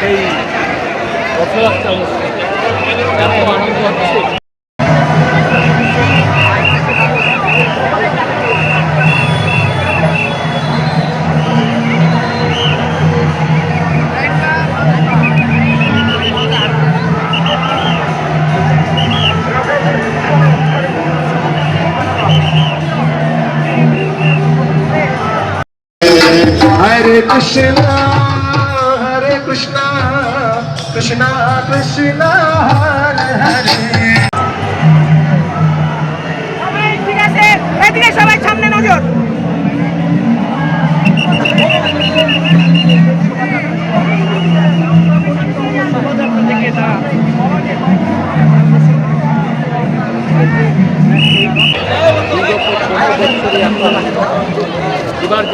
সেই রথযাত্রা অনুষ্ঠান এত আনন্দ হচ্ছে Hare Krishna, Hare Krishna, Krishna Krishna, Hare Hare. সবাই ঠিক আছে এদিকে সবাই সামনে নজর বিগত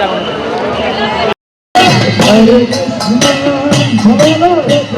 ষোলো বছরে এত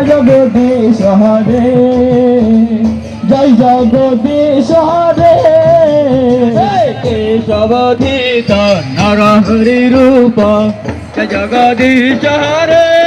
জয় জগদীশ্বরে জয় জগদীশ্বরে কেশবধিত নরহরি রূপ জগদীশ জগদীশ্বরে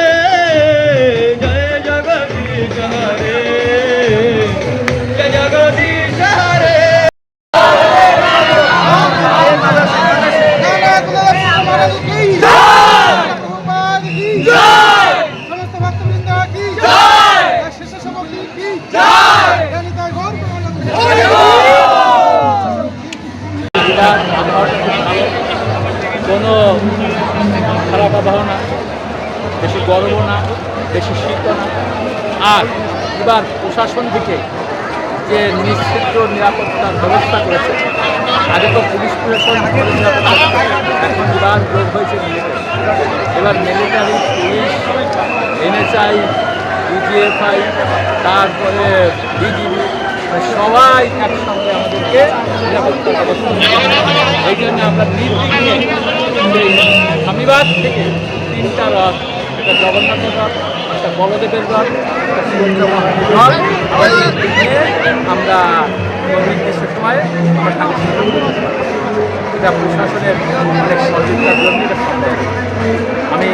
এটা ভালো কোনো খারাপ আবহাওয়া না, বেশি গরমও না, বেশি শীতও না। আর এবার প্রশাসন থেকে যে নিশ্চিত নিরাপত্তার ব্যবস্থা করেছে, আগে তো পুলিশ প্রশাসন এখন এবার যোগ হয়েছে এবার মিলিটারি পুলিশ এনএসআই ডিজিএফআই তারপরে বিজিবি সবাই একসঙ্গে ব্যবস্থা এই জন্য আমরা নির্বিঘ্নে সেই থেকে তিনটা রথ, একটা জগন্নাথের রথ, একটা বলদেবের রথ, একটা সুরেন্দ্র রথ। আমরা নির্দিষ্ট সময়ে আমরা। এটা প্রশাসনের অনেক সহযোগিতার জন্য আমি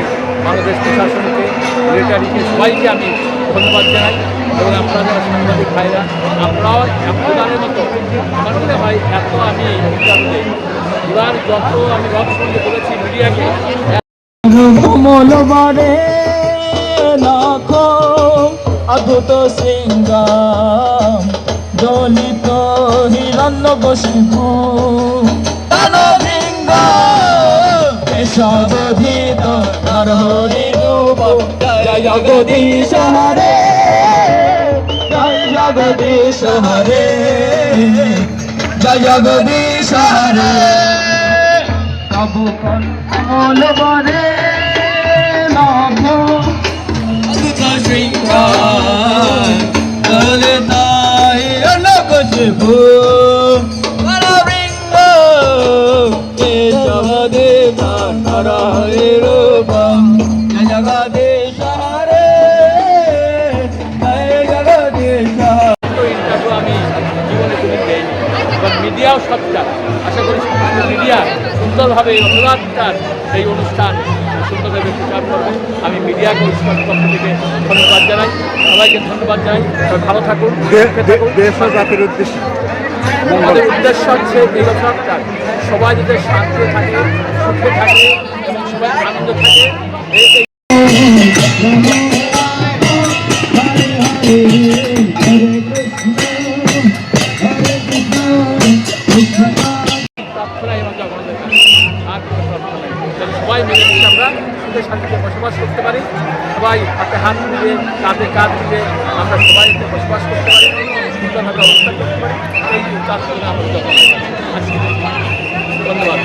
বাংলাদেশ প্রশাসনকে মিলিটারিকে সবাইকে আমি ধন্যবাদ জানাই এবং আপনারা ভাইরা আপনারাও আপনাদের মতো আমার মনে হয় এত আমি এবার যত আমি রথ সঙ্গে বলেছি মিডিয়াকে কমল বরে লাখ অদ্ভুত সিংহাম দলিত হিরণ্য বসিভু কেশবধিত নরহরি রূপ জয় জগদীশ হরে হরে জয় জগদীশ হরে প্রভু কমল বরে নভ শৃঙ্গার দলিতাই অনক শিভু বৃন্দ কেশব মিডিয়াও সচ্চার আশা করি সমস্ত মিডিয়া সুন্দরভাবে এই এই অনুষ্ঠান সুন্দরভাবে প্রচার করবে। আমি মিডিয়া পরিষ্কার পক্ষ থেকে ধন্যবাদ জানাই। সবাইকে ধন্যবাদ জানাই। সবাই ভালো থাকুন জাতির উদ্দেশ্যে। আমাদের উদ্দেশ্য হচ্ছে এই রথযাত্রা সবাই যাতে শান্তি থাকে সুখে থাকে এবং সবাই আনন্দ থাকে। এই আর সবাই মিলে আমরা সুখে শান্তিতে বসবাস করতে পারি। সবাই হাতে হাত মিলিয়ে কাঁধে কাঁধ মিলিয়ে আমরা সবাই বসবাস করতে পারি। সুন্দরভাবে অবস্থান করতে পারি। এই প্রার্থনা আমাদের আমরা ধন্যবাদ।